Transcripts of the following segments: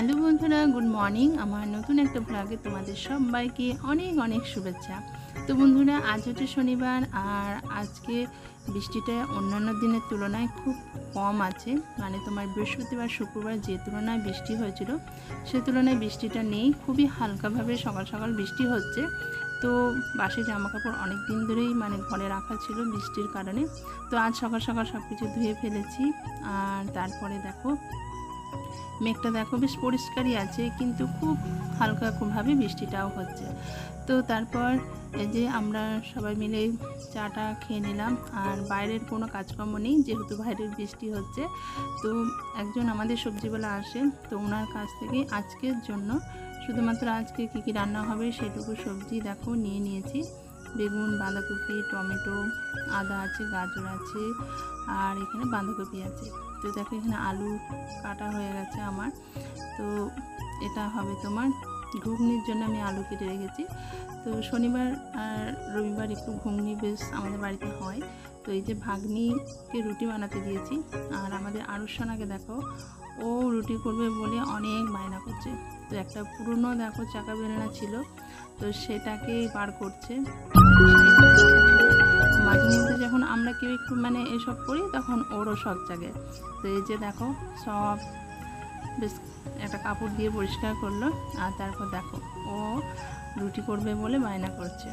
Hello বন্ধুরা, good morning. আমার নতুন একটা ব্লগে তোমাদের সবাইকে অনেক অনেক শুভেচ্ছা। তো বন্ধুরা, আজ হচ্ছে শনিবার আর আজকে বৃষ্টিটা অন্যান্য দিনের তুলনায় খুব কম আছে। মানে তোমার বৃহস্পতিবার, শুক্রবার যে তুলনায় বৃষ্টি হয়েছিল, সে তুলনায় বৃষ্টিটা নেই। খুবই হালকাভাবে সকাল সকাল বৃষ্টি হচ্ছে। তো বাসি জামা কাপড় অনেক দিন ধরেই মানে ঘরে রাখা ছিল বৃষ্টির কারণে। তো আজ সকাল সকাল সব কিছু ধুয়ে ফেলেছি। আর তারপরে দেখো মেঘটা দেখো বেশ পরিষ্কারই আছে, কিন্তু খুব হালকাভাবে বৃষ্টিটাও হচ্ছে। তো তারপর এই যে আমরা সবাই মিলে চাটা খেয়ে নিলাম, আর বাইরের কোনো কাজকর্ম নেই, যেহেতু বাইরের বৃষ্টি হচ্ছে। তো একজন আমাদের সবজিওয়ালা আসে তো ওনার কাছ থেকে আজকের জন্য শুধুমাত্র আজকে কী কী রান্না হবে সেটুকু সবজি দেখো নিয়ে নিয়েছি। বেগুন, বাঁধাকপি, টমেটো, আদা আছে, গাজর আছে, আর এখানে বাঁধাকপি আছে। তো দেখো এখানে আলু কাটা হয়ে গেছে আমার। তো এটা হবে তোমার ঘুগনির জন্য আমি আলু কেটে রেখেছি। তো শনিবার আর রবিবার একটু ঘুগনি বেশ আমাদের বাড়িতে হয়। তো এই যে ভাগ্নিকে রুটি বানাতে দিয়েছি। আর আমাদের আরুষনাকে দেখো, ও রুটি করবে বলে অনেক বায়না করছে। তো একটা পুরনো দেখো চাকা বেলনা ছিল, তো সেটাকে বার করছে। একটু মানে এসব করি, তখন ওরও শখ জাগে। তো এই যে দেখো, সব বেশ একটা কাপড় দিয়ে পরিষ্কার করল, আর তারপর দেখো, ও রুটি করবে বলে বায়না করছে।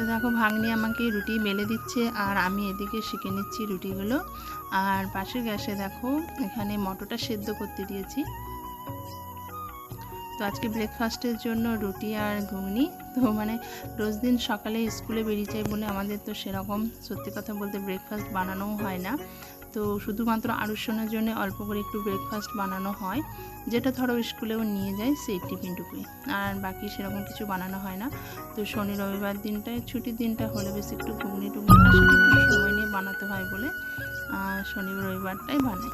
তো দেখো ভাগ্নি আমাকে রুটি বেলে দিচ্ছে, আর আমি এদিকে শিখে নিচ্ছি রুটিগুলো। আর পাশের গ্যাসে দেখো এখানে মটরটা সেদ্ধ করতে দিয়েছি। তো আজকে ব্রেকফাস্টের জন্য রুটি আর ঘুগনি। তো মানে রোজ দিন সকালে স্কুলে বেরিয়ে যাই বলে আমাদের তো সেরকম সত্যি কথা বলতে ব্রেকফাস্ট বানানোও হয় না। তো শুধুমাত্র আরুষণের জন্য অল্প করে একটু ব্রেকফাস্ট বানানো হয়, যেটা ধরো স্কুলেও নিয়ে যায় সেই টিফিন টুকুই আর বাকি সেরকম কিছু বানানো হয় না। তো শনি রবিবার দিনটায়, ছুটির দিনটা হলে বেশ একটু ঘুগনি টুগনিটা সেটা একটু সময় নিয়ে বানাতে হয় বলে শনি রবিবারটাই বানাই।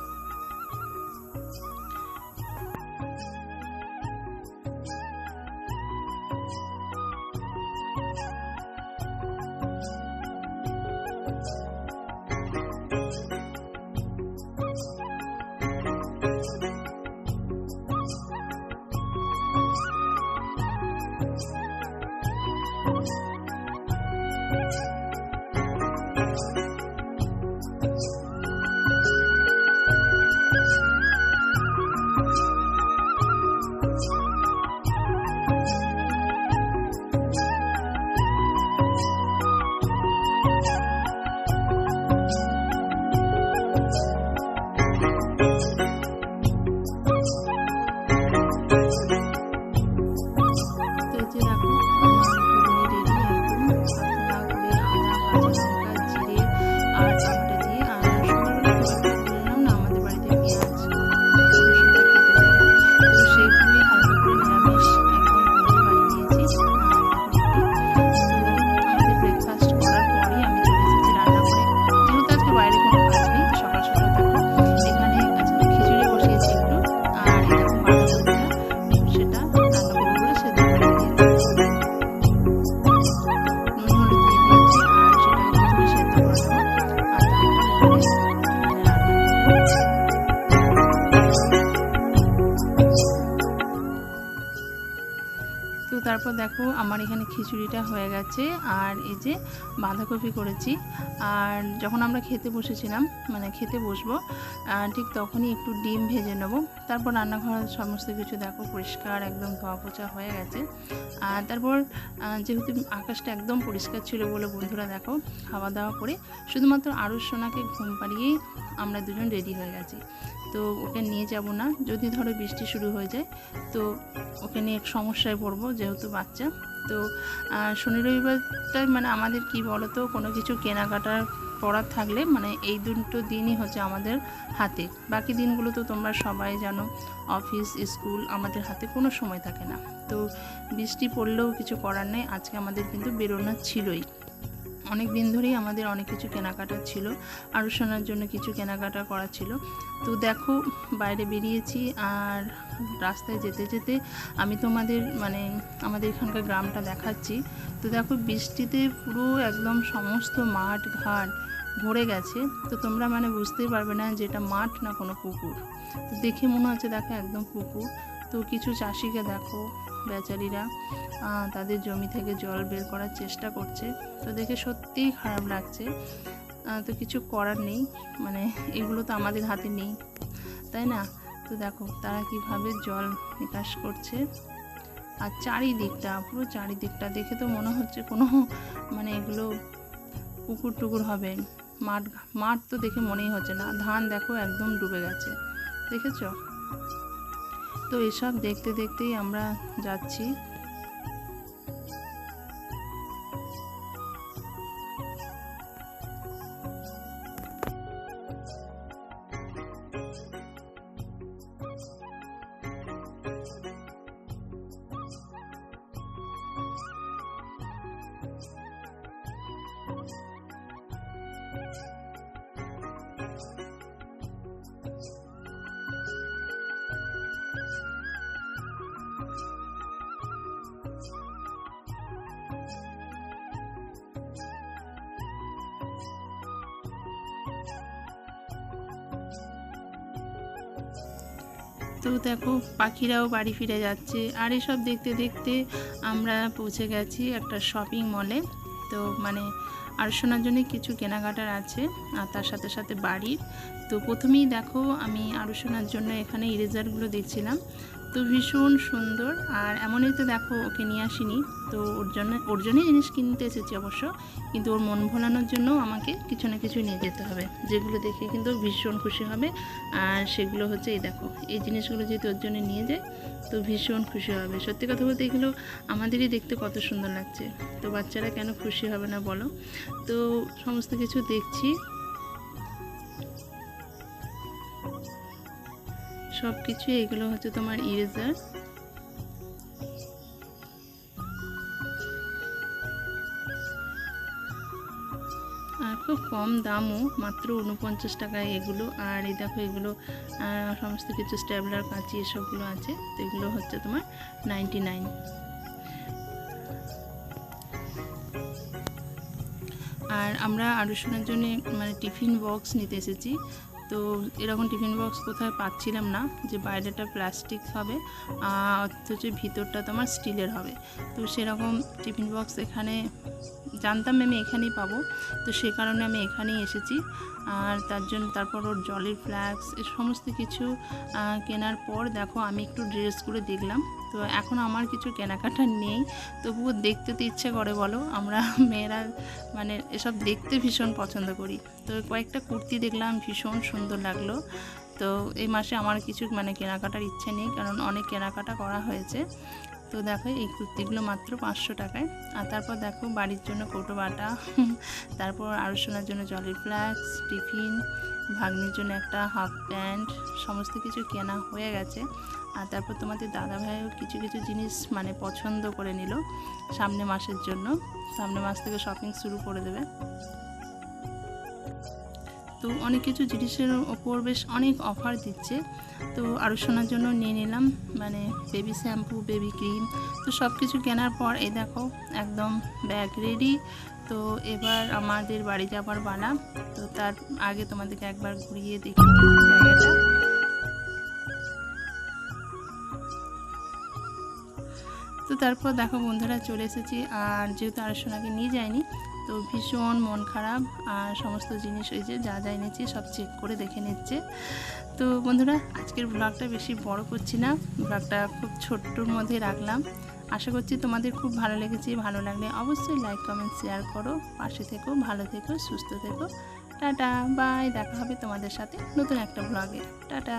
তারপর দেখো আমার এখানে খিচুড়িটা হয়ে গেছে আর এই যে বাঁধাকপি করেছি। আর যখন আমরা খেতে বসেছিলাম মানে খেতে বসবো ঠিক তখনই একটু ডিম ভেজে নেব। তারপর রান্নাঘর সমস্ত কিছু দেখো পরিষ্কার, একদম ধোয়া পোছা হয়ে গেছে। আর তারপর যেহেতু আকাশটা একদম পরিষ্কার ছিল বলে বন্ধুরা দেখো, খাওয়া দাওয়া করে শুধুমাত্র আরও সোনাকে ঘুম পাড়িয়েই আমরা দুজন রেডি হয়ে গেছি। তো ওকে নিয়ে যাব না, যদি ধরো বৃষ্টি শুরু হয়ে যায়, তো ওকে নিয়ে সমস্যায় পড়ব, যেহেতু বাচ্চা। তো শনি রবিবারটাই মানে আমাদের কি বলো তো কোনো কিছু কেনাকাটার করার থাকলে মানে এই দুটো দিনই হচ্ছে আমাদের হাতে। বাকি দিনগুলো তো তোমরা সবাই জানো, অফিস, স্কুল আমাদের হাতে কোনো সময় থাকে না। তো বৃষ্টি পড়লেও কিছু করার নেই, আজকে আমাদের কিন্তু বেরোনো ছিলই। অনেক দিন ধরেই আমাদের অনেক কিছু কেনাকাটা ছিল আরও শোনার জন্য কিছু কেনাকাটা করা ছিল। তো দেখো বাইরে বেরিয়েছি আর রাস্তায় যেতে যেতে আমি তোমাদের মানে আমাদের এখানকার গ্রামটা দেখাচ্ছি। তো দেখো বৃষ্টিতে পুরো একদম সমস্ত মাঠ ঘাট ভরে গেছে। তো তোমরা মানে বুঝতেই পারবে না যে এটা মাঠ না কোনো পুকুর। তো দেখে মনে হচ্ছে দেখো একদম পুকুর। তো কিছু চাষিকে দেখো, বেচারিরা তাদের জমি থেকে জল বের করার চেষ্টা করছে। তো দেখে সত্যিই খারাপ লাগছে। তো কিছু করার নেই। মানে এগুলো তো আমাদের হাতে নেই। তাই না? তো দেখো, তারা কীভাবে জল নিকাশ করছে। আর চারিদিকটা, পুরো চারিদিকটা দেখে তো মনে হচ্ছে কোনো মানে এগুলো পুকুর টুকুর হবে। মাঠ মাঠ তো দেখে মনেই হচ্ছে না। ধান দেখো একদম ডুবে গেছে। দেখেছ? তো এসব দেখতে দেখতেই আমরা যাচ্ছি। তো দেখো, পাখিরাও বাড়ি ফিরে যাচ্ছে। আর এসব দেখতে দেখতে আমরা পৌঁছে গেছি একটা শপিং মলে তো মানে আর শোনার জন্য কিছু কেনাকাটার আছে, আর তার সাথে সাথে বাড়ির। তো প্রথমেই দেখো, আমি আরও শোনার জন্য এখানে ইরেজারগুলো দেখছিলাম। তো ভীষণ সুন্দর। আর এমনই তো দেখো, ওকে নিয়ে আসিনি। তো ওর জন্য, ওর জন্যই জিনিস কিনতে এসেছি অবশ্য। কিন্তু ওর মন ভোলানোর জন্য আমাকে কিছু না কিছু নিয়ে যেতে হবে। যেগুলো দেখে কিন্তু ভীষণ খুশি হবে। আর সেগুলো হচ্ছে, এই দেখো, এই জিনিসগুলো যেহেতু ওর জন্য নিয়ে যায়, তো ভীষণ খুশি হবে। সত্যি কথা বলতে এগুলো আমাদেরই দেখতে কত সুন্দর লাগছে। তো বাচ্চারা কেন খুশি হবে না বলো? তো সমস্ত কিছু দেখছি। সব কিছু এগুলো হচ্ছে তোমার ইরেজার আর খুব কম দামও, মাত্র উনপঞ্চাশ টাকায় এগুলো। আর এই দেখো এগুলো সমস্ত কিছু স্ট্যাবলার, কাঁচি এসবগুলো আছে। তো এগুলো হচ্ছে তোমার নাইনটি নাইন আর আমরা আড়ুশোনার জন্য মানে টিফিন বক্স নিতে এসেছি। তো এরকম টিফিন বক্স কোথায় পাচ্ছিলাম না যে বাইরেটা প্লাস্টিক হবে অথচ ভিতরটা তোমার স্টিলের হবে। তো সেরকম টিফিন বক্স এখানে জানতাম আমি এখানেই পাবো। তো সে কারণে আমি এখানেই এসেছি। আর তার জন্য তারপর ওর জলের ফ্ল্যাক্স এ সমস্ত কিছু কেনার পর দেখো আমি একটু ড্রেসগুলো দেখলাম। তো এখন আমার কিছু কেনাকাটা নেই। তবুও দেখতে তো ইচ্ছে করে বলো, আমরা মেয়েরা মানে এসব দেখতে ভীষণ পছন্দ করি। তো কয়েকটা কুর্তি দেখলাম, ভীষণ সুন্দর লাগল। তো এই মাসে আমার কিছু মানে কেনাকাটার ইচ্ছে নেই, কারণ অনেক কেনাকাটা করা হয়েছে। তো দেখো এই কুর্তিগুলো মাত্র পাঁচশো টাকায়। আর তারপর দেখো বাড়ির জন্য কৌটো বাটা, তারপর আড়শোনার জন্য জলের ফ্ল্যাক্স টিফিন ভাগ্নির জন্য একটা হাফ প্যান্ট সমস্ত কিছু কেনা হয়ে গেছে। আর তারপর তোমাদের দাদা ভাইও কিছু কিছু জিনিস মানে পছন্দ করে নিল সামনে মাসের জন্য। সামনে মাস থেকে শপিং শুরু করে দেবে। তো অনেক কিছু জিনিসের ওপর বেশ অনেক অফার দিচ্ছে। তো আরও শোনার জন্য নিয়ে নিলাম মানে বেবি শ্যাম্পু বেবি ক্রিম তো সব কিছু কেনার পর এই দেখো একদম ব্যাগ রেডি তো এবার আমাদের বাড়ি যাবার বানা তো তার আগে তোমাদেরকে একবার ঘুরিয়ে দেখি তো তারপর দেখো বন্ধুরা চলে এসেছি, আর যেহেতু আর সোনাকে নিয়ে যায়নি তো ভীষণ মন খারাপ আর সমস্ত জিনিস ওই যে যা যা এনেছি সব চেক করে দেখে নিচ্ছে। তো বন্ধুরা, আজকের ব্লগটা বেশি বড় করছি না ব্লগটা খুব ছোট্টর মধ্যে রাখলাম। আশা করছি তোমাদের খুব ভালো লেগেছে, ভালো লাগলে অবশ্যই লাইক কমেন্ট শেয়ার করো। পাশে থেকো, ভালো থেকো, সুস্থ থেকো। টাটা বাই দেখা হবে তোমাদের সাথে নতুন একটা ব্লগে টাটা।